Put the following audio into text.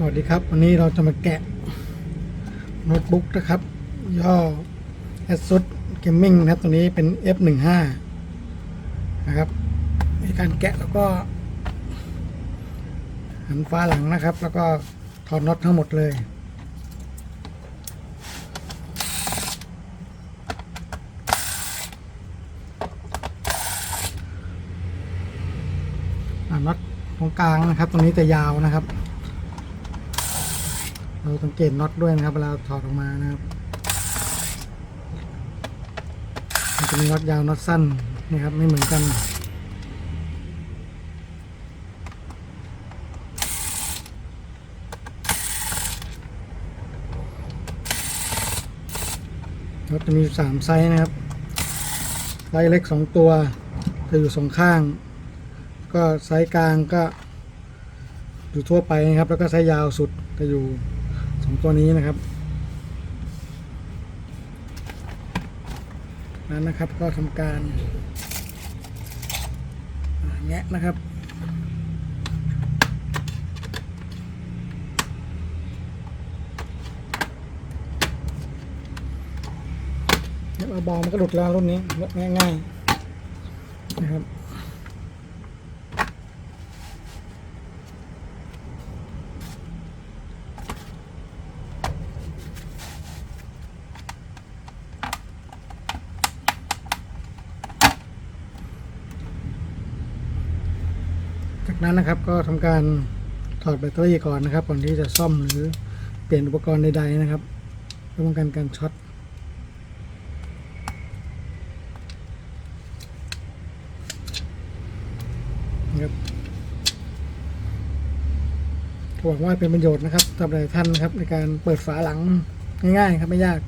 สวัสดีครับ วันนี้เราจะมาแกะโน้ตบุ๊กนะครับ ย่อ ASUS Gaming นะครับตัวนี้เป็น F15 นะครับในการแกะแล้วก็ หันฟ้าหลังนะครับ แล้วก็ถอดน็อตทั้งหมดเลยน็อตตรงกลางนะครับ ตรงนี้จะยาวนะครับ เราสังเกตน็อตด้วยนะครับ เวลาถอดออกมานะครับมันจะมีน็อตยาวน็อตสั้นนี่ครับ ไม่เหมือนกันน็อตจะมีสามไซส์นะครับไซส์เล็กสองตัวจะอยู่สองข้าง ก็ไซส์กลางก็อยู่ทั่วไปนะครับ แล้วก็ไซส์ยาวสุดจะอยู่ สองตัวนี้นะครับนั้นนะครับก็ทำการแงะนะครับเดี๋ยวเอาบอลมันก็หลุดแล้วรุ่นนี้ง่ายๆนะครับ จากนั้นนะครับก็ทำการถอดแบตเตอรี่ก่อนนะครับ ก่อนที่จะซ่อมหรือเปลี่ยนอุปกรณ์ใดๆนะครับเพื่อป้องกันการช็อตครับหวังว่าเป็นประโยชน์นะครับสำหรับท่านนะครับในการเปิดฝาหลังง่ายๆครับไม่ยาก